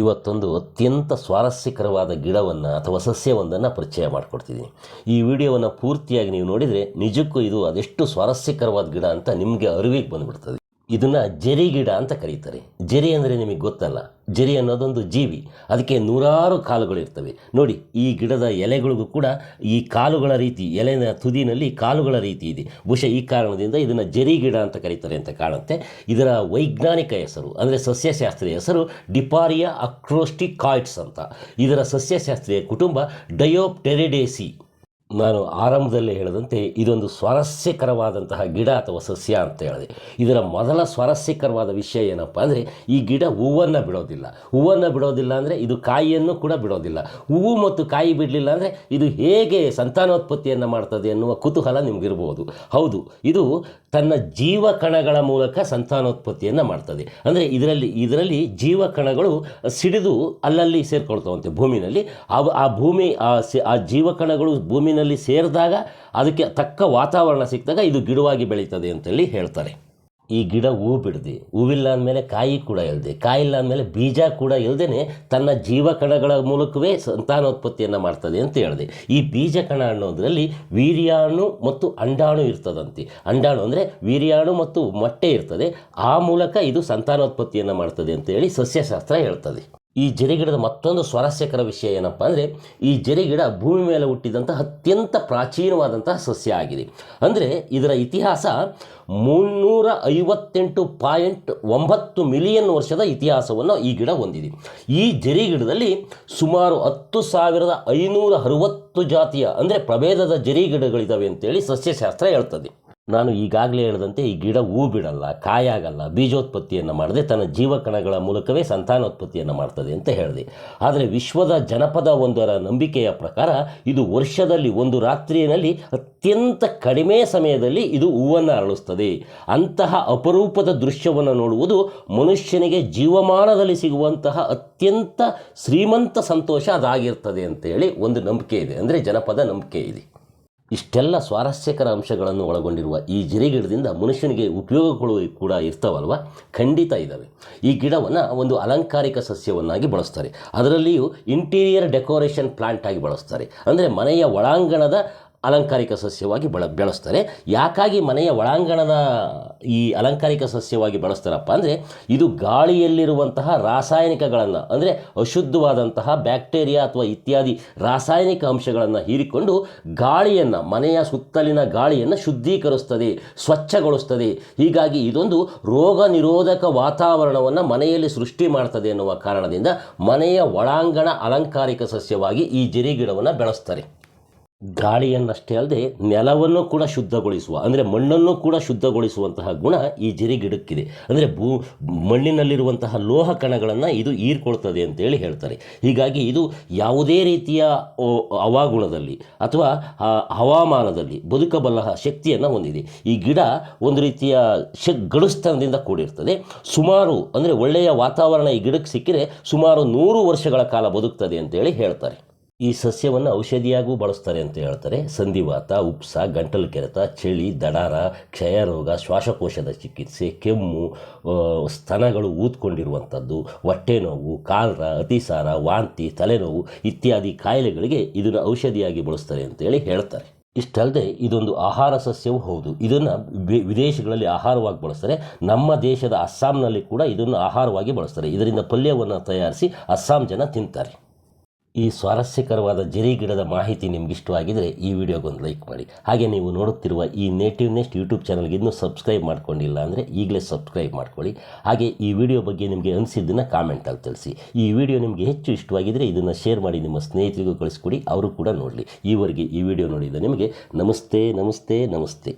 ಇವತ್ತೊಂದು ಅತ್ಯಂತ ಸ್ವಾರಸ್ಯಕರವಾದ ಗಿಡವನ್ನು ಅಥವಾ ಸಸ್ಯವೊಂದನ್ನು ಪರಿಚಯ ಮಾಡಿಕೊಡ್ತಿದ್ದೀನಿ. ಈ ವಿಡಿಯೋವನ್ನು ಪೂರ್ತಿಯಾಗಿ ನೀವು ನೋಡಿದರೆ ನಿಜಕ್ಕೂ ಇದು ಅದೆಷ್ಟು ಸ್ವಾರಸ್ಯಕರವಾದ ಗಿಡ ಅಂತ ನಿಮಗೆ ಅರಿವಿಗೆ ಬಂದ್ಬಿಡ್ತದೆ. ಇದನ್ನು ಜರಿ ಗಿಡ ಅಂತ ಕರೀತಾರೆ. ಜರಿ ಅಂದರೆ ನಿಮಗೆ ಗೊತ್ತಲ್ಲ. ಜರಿ ಅನ್ನೋದೊಂದು ಜೀವಿ. ಅದಕ್ಕೆ ನೂರಾರು ಕಾಲುಗಳಿರ್ತವೆ ನೋಡಿ, ಈ ಗಿಡದ ಎಲೆಗಳಿಗೂ ಕೂಡ ಈ ಕಾಲುಗಳ ರೀತಿ, ಎಲೆನ ತುದಿನಲ್ಲಿ ಕಾಲುಗಳ ರೀತಿ ಇದೆ. ಬಹುಶಃ ಈ ಕಾರಣದಿಂದ ಇದನ್ನು ಜರಿ ಗಿಡ ಅಂತ ಕರೀತಾರೆ ಅಂತ ಕಾಣುತ್ತೆ. ಇದರ ವೈಜ್ಞಾನಿಕ ಹೆಸರು, ಅಂದರೆ ಸಸ್ಯಶಾಸ್ತ್ರೀಯ ಹೆಸರು ಡಿಪಾರಿಯಾ ಅಕ್ರೋಸ್ಟಿಕಾಯ್ಡ್ಸ್ ಅಂತ. ಇದರ ಸಸ್ಯಶಾಸ್ತ್ರೀಯ ಕುಟುಂಬ ಡಯೋಪ್ಟೆರಿಡೇಸಿ. ನಾನು ಆರಂಭದಲ್ಲಿ ಹೇಳಿದಂತೆ ಇದೊಂದು ಸ್ವಾರಸ್ಯಕರವಾದಂತಹ ಗಿಡ ಅಥವಾ ಸಸ್ಯ ಅಂತ ಹೇಳಿದೆ. ಇದರ ಮೊದಲ ಸ್ವಾರಸ್ಯಕರವಾದ ವಿಷಯ ಏನಪ್ಪ ಅಂದರೆ ಈ ಗಿಡ ಹೂವನ್ನು ಬಿಡೋದಿಲ್ಲ. ಹೂವನ್ನು ಬಿಡೋದಿಲ್ಲ ಅಂದರೆ ಇದು ಕಾಯಿಯನ್ನು ಕೂಡ ಬಿಡೋದಿಲ್ಲ. ಹೂವು ಮತ್ತು ಕಾಯಿ ಬಿಡಲಿಲ್ಲ ಅಂದರೆ ಇದು ಹೇಗೆ ಸಂತಾನೋತ್ಪತ್ತಿಯನ್ನು ಮಾಡ್ತದೆ ಎನ್ನುವ ಕುತೂಹಲ ನಿಮಗಿರ್ಬೋದು. ಹೌದು, ಇದು ತನ್ನ ಜೀವಕಣಗಳ ಮೂಲಕ ಸಂತಾನೋತ್ಪತ್ತಿಯನ್ನು ಮಾಡ್ತದೆ. ಅಂದರೆ ಇದರಲ್ಲಿ ಇದರಲ್ಲಿ ಜೀವಕಣಗಳು ಸಿಡಿದು ಅಲ್ಲಲ್ಲಿ ಸೇರ್ಕೊಳ್ತಾವಂತೆ ಭೂಮಿನಲ್ಲಿ. ಆ ಭೂಮಿ, ಆ ಜೀವಕಣಗಳು ಭೂಮಿನಲ್ಲಿ ಸೇರಿದಾಗ ಅದಕ್ಕೆ ತಕ್ಕ ವಾತಾವರಣ ಸಿಕ್ಕಿದಾಗ ಇದು ಗಿಡವಾಗಿ ಬೆಳೀತದೆ ಅಂತೇಳಿ ಹೇಳ್ತಾರೆ. ಈ ಗಿಡ ಹೂ ಬಿಡದೆ, ಹೂವಿಲ್ಲ ಅಂದಮೇಲೆ ಕಾಯಿ ಕೂಡ ಇಲ್ಲದೆ ಕಾಯಿಲ್ಲ ಅಂದಮೇಲೆ ಬೀಜ ಕೂಡ ಇಲ್ಲದೇ ತನ್ನ ಜೀವಕಣಗಳ ಮೂಲಕವೇ ಸಂತಾನೋತ್ಪತ್ತಿಯನ್ನು ಮಾಡ್ತದೆ ಅಂತ ಹೇಳಿದೆ. ಈ ಬೀಜ ಕಣ ಅನ್ನೋದರಲ್ಲಿ ವೀರ್ಯಾಣು ಮತ್ತು ಅಂಡಾಣು ಇರ್ತದಂತೆ. ಅಂಡಾಣು ಅಂದರೆ ವೀರ್ಯಾಣು ಮತ್ತು ಮೊಟ್ಟೆ ಇರ್ತದೆ. ಆ ಮೂಲಕ ಇದು ಸಂತಾನೋತ್ಪತ್ತಿಯನ್ನು ಮಾಡ್ತದೆ ಅಂತ ಹೇಳಿ ಸಸ್ಯಶಾಸ್ತ್ರ ಹೇಳ್ತದೆ. ಈ ಜರಿಗಿಡದ ಮತ್ತೊಂದು ಸ್ವಾರಸ್ಯಕರ ವಿಷಯ ಏನಪ್ಪ ಅಂದರೆ, ಈ ಜರಿಗಿಡ ಭೂಮಿ ಮೇಲೆ ಹುಟ್ಟಿದಂಥ ಅತ್ಯಂತ ಪ್ರಾಚೀನವಾದಂತಹ ಸಸ್ಯ ಆಗಿದೆ. ಅಂದರೆ ಇದರ ಇತಿಹಾಸ ಮುನ್ನೂರ ಐವತ್ತೆಂಟು ಪಾಯಿಂಟ್ ಒಂಬತ್ತು ಮಿಲಿಯನ್ ವರ್ಷದ ಇತಿಹಾಸವನ್ನು ಈ ಗಿಡ ಹೊಂದಿದೆ. ಈ ಜರಿಗಿಡದಲ್ಲಿ ಸುಮಾರು ಹತ್ತು ಸಾವಿರದ ಐನೂರ ಅರವತ್ತು ಜಾತಿಯ, ಅಂದರೆ ಪ್ರಭೇದದ ಜರಿಗಿಡಗಳಿದ್ದಾವೆ ಅಂತೇಳಿ ಸಸ್ಯಶಾಸ್ತ್ರ ಹೇಳ್ತದೆ. ನಾನು ಈಗಾಗಲೇ ಹೇಳಿದಂತೆ ಈ ಗಿಡ ಹೂ ಬಿಡಲ್ಲ ಕಾಯಾಗಲ್ಲ ಬೀಜೋತ್ಪತ್ತಿಯನ್ನು ಮಾಡದೆ ತನ್ನ ಜೀವಕಣಗಳ ಮೂಲಕವೇ ಸಂತಾನೋತ್ಪತ್ತಿಯನ್ನು ಮಾಡ್ತದೆ ಅಂತ ಹೇಳಿದೆ. ಆದರೆ ವಿಶ್ವದ ಜನಪದ ಒಂದರ ನಂಬಿಕೆಯ ಪ್ರಕಾರ ಇದು ವರ್ಷದಲ್ಲಿ ಒಂದು ರಾತ್ರಿಯಲ್ಲಿ ಅತ್ಯಂತ ಕಡಿಮೆ ಸಮಯದಲ್ಲಿ ಇದು ಹೂವನ್ನು ಅರಳಿಸ್ತದೆ. ಅಂತಹ ಅಪರೂಪದ ದೃಶ್ಯವನ್ನು ನೋಡುವುದು ಮನುಷ್ಯನಿಗೆ ಜೀವಮಾನದಲ್ಲಿ ಸಿಗುವಂತಹ ಅತ್ಯಂತ ಶ್ರೀಮಂತ ಸಂತೋಷ ಅದಾಗಿರ್ತದೆ ಅಂತೇಳಿ ಒಂದು ನಂಬಿಕೆ ಇದೆ. ಅಂದರೆ ಜನಪದ ನಂಬಿಕೆ ಇದೆ. ಇಷ್ಟೆಲ್ಲ ಸ್ವಾರಸ್ಯಕರ ಅಂಶಗಳನ್ನು ಒಳಗೊಂಡಿರುವ ಈ ಗಿಡದಿಂದ ಮನುಷ್ಯನಿಗೆ ಉಪಯೋಗಗಳು ಕೂಡ ಇರ್ತಾವಲ್ವ? ಖಂಡಿತ ಇದ್ದಾವೆ ಈ ಗಿಡವನ್ನು ಒಂದು ಅಲಂಕಾರಿಕ ಸಸ್ಯವನ್ನಾಗಿ ಬಳಸ್ತಾರೆ. ಅದರಲ್ಲಿಯೂ ಇಂಟೀರಿಯರ್ ಡೆಕೋರೇಷನ್ ಪ್ಲಾಂಟ್ ಆಗಿ ಬಳಸ್ತಾರೆ. ಅಂದರೆ ಮನೆಯ ಒಳಾಂಗಣದ ಅಲಂಕಾರಿಕ ಸಸ್ಯವಾಗಿ ಬಳ, ಬೆಳೆಸ್ತಾರೆ. ಯಾಕಾಗಿ ಮನೆಯ ಒಳಾಂಗಣದ ಈ ಅಲಂಕಾರಿಕ ಸಸ್ಯವಾಗಿ ಬಳಸ್ತಾರಪ್ಪ ಅಂದರೆ, ಇದು ಗಾಳಿಯಲ್ಲಿರುವಂತಹ ರಾಸಾಯನಿಕಗಳನ್ನು, ಅಂದರೆ ಅಶುದ್ಧವಾದಂತಹ ಬ್ಯಾಕ್ಟೀರಿಯಾ ಅಥವಾ ಇತ್ಯಾದಿ ರಾಸಾಯನಿಕ ಅಂಶಗಳನ್ನು ಹೀರಿಕೊಂಡು ಗಾಳಿಯನ್ನು, ಮನೆಯ ಸುತ್ತಲಿನ ಗಾಳಿಯನ್ನು ಶುದ್ಧೀಕರಿಸ್ತದೆ, ಸ್ವಚ್ಛಗೊಳಿಸ್ತದೆ. ಹೀಗಾಗಿ ಇದೊಂದು ರೋಗ ನಿರೋಧಕ ವಾತಾವರಣವನ್ನು ಮನೆಯಲ್ಲಿ ಸೃಷ್ಟಿ ಮಾಡ್ತದೆ ಎನ್ನುವ ಕಾರಣದಿಂದ ಮನೆಯ ಒಳಾಂಗಣ ಅಲಂಕಾರಿಕ ಸಸ್ಯವಾಗಿ ಈ ಜರಿಗಿಡವನ್ನು ಬೆಳೆಸ್ತಾರೆ. ಗಾಳಿಯನ್ನಷ್ಟೇ ಅಲ್ಲದೆ ನೆಲವನ್ನು ಕೂಡ ಶುದ್ಧಗೊಳಿಸುವ, ಅಂದರೆ ಮಣ್ಣನ್ನು ಕೂಡ ಶುದ್ಧಗೊಳಿಸುವಂತಹ ಗುಣ ಈ ಜಿರಿಗಿಡಕ್ಕಿದೆ. ಅಂದರೆ ಭೂ, ಮಣ್ಣಿನಲ್ಲಿರುವಂತಹ ಲೋಹ ಕಣಗಳನ್ನು ಇದು ಹೀರ್ಕೊಳ್ತದೆ ಅಂತೇಳಿ ಹೇಳ್ತಾರೆ. ಹೀಗಾಗಿ ಇದು ಯಾವುದೇ ರೀತಿಯ ಹವಾಗುಣದಲ್ಲಿ ಅಥವಾ ಹವಾಮಾನದಲ್ಲಿ ಬದುಕಬಲ್ಲ ಶಕ್ತಿಯನ್ನು ಹೊಂದಿದೆ. ಈ ಗಿಡ ಒಂದು ರೀತಿಯ ಶಕ್ ಗಡುಸ್ತನದಿಂದ ಕೂಡಿರ್ತದೆ. ಸುಮಾರು, ಅಂದರೆ ಒಳ್ಳೆಯ ವಾತಾವರಣ ಈ ಗಿಡಕ್ಕೆ ಸಿಕ್ಕಿದರೆ ಸುಮಾರು ನೂರು ವರ್ಷಗಳ ಕಾಲ ಬದುಕ್ತದೆ ಅಂತೇಳಿ ಹೇಳ್ತಾರೆ. ಈ ಸಸ್ಯವನ್ನು ಔಷಧಿಯಾಗೂ ಬಳಸ್ತಾರೆ ಅಂತ ಹೇಳ್ತಾರೆ. ಸಂಧಿವಾತ, ಉಪ್ಸ, ಗಂಟಲು ಕೆರೆತ, ಚಳಿ, ದಡಾರ, ಕ್ಷಯರೋಗ, ಶ್ವಾಸಕೋಶದ ಚಿಕಿತ್ಸೆ, ಕೆಮ್ಮು ಸ್ತನಗಳು ಊದ್ಕೊಂಡಿರುವಂಥದ್ದು, ಹೊಟ್ಟೆ ನೋವು, ಕಾಲರ, ಅತಿಸಾರ, ವಾಂತಿ, ತಲೆನೋವು ಇತ್ಯಾದಿ ಕಾಯಿಲೆಗಳಿಗೆ ಇದನ್ನು ಔಷಧಿಯಾಗಿ ಬಳಸ್ತಾರೆ ಅಂತೇಳಿ ಹೇಳ್ತಾರೆ. ಇಷ್ಟಲ್ಲದೆ ಇದೊಂದು ಆಹಾರ ಸಸ್ಯವೂ ಹೌದು. ಇದನ್ನು ವಿದೇಶಗಳಲ್ಲಿ ಆಹಾರವಾಗಿ ಬಳಸ್ತಾರೆ. ನಮ್ಮ ದೇಶದ ಅಸ್ಸಾಂನಲ್ಲಿ ಕೂಡ ಇದನ್ನು ಆಹಾರವಾಗಿ ಬಳಸ್ತಾರೆ. ಇದರಿಂದ ಪಲ್ಯವನ್ನು ತಯಾರಿಸಿ ಅಸ್ಸಾಂ ಜನ ತಿಂತಾರೆ. ಈ ಸ್ವಾರಸ್ಯಕರವಾದ ಜರಿ ಗಿಡದ ಮಾಹಿತಿ ನಿಮ್ಗೆ ಇಷ್ಟವಾಗಿದ್ದರೆ ಈ ವಿಡಿಯೋಗೊಂದು ಲೈಕ್ ಮಾಡಿ. ಹಾಗೆ ನೀವು ನೋಡುತ್ತಿರುವ ಈ ನೇಟಿವ್ ನೆಸ್ಟ್ ಯೂಟ್ಯೂಬ್ ಚಾನಲ್ಗೆ ಇನ್ನೂ ಸಬ್ಸ್ಕ್ರೈಬ್ ಮಾಡ್ಕೊಂಡಿಲ್ಲ ಅಂದರೆ ಈಗಲೇ ಸಬ್ಸ್ಕ್ರೈಬ್ ಮಾಡ್ಕೊಳ್ಳಿ. ಹಾಗೆ ಈ ವಿಡಿಯೋ ಬಗ್ಗೆ ನಿಮಗೆ ಅನಿಸಿದ್ದನ್ನು ಕಾಮೆಂಟಲ್ಲಿ ತಿಳಿಸಿ. ಈ ವಿಡಿಯೋ ನಿಮಗೆ ಹೆಚ್ಚು ಇಷ್ಟವಾಗಿದ್ದರೆ ಇದನ್ನು ಶೇರ್ ಮಾಡಿ, ನಿಮ್ಮ ಸ್ನೇಹಿತರಿಗೂ ಕಳಿಸ್ಕೊಡಿ, ಅವರು ಕೂಡ ನೋಡಲಿ. ಈವರೆಗೆ ಈ ವಿಡಿಯೋ ನೋಡಿದ ನಿಮಗೆ ನಮಸ್ತೆ ನಮಸ್ತೆ ನಮಸ್ತೆ.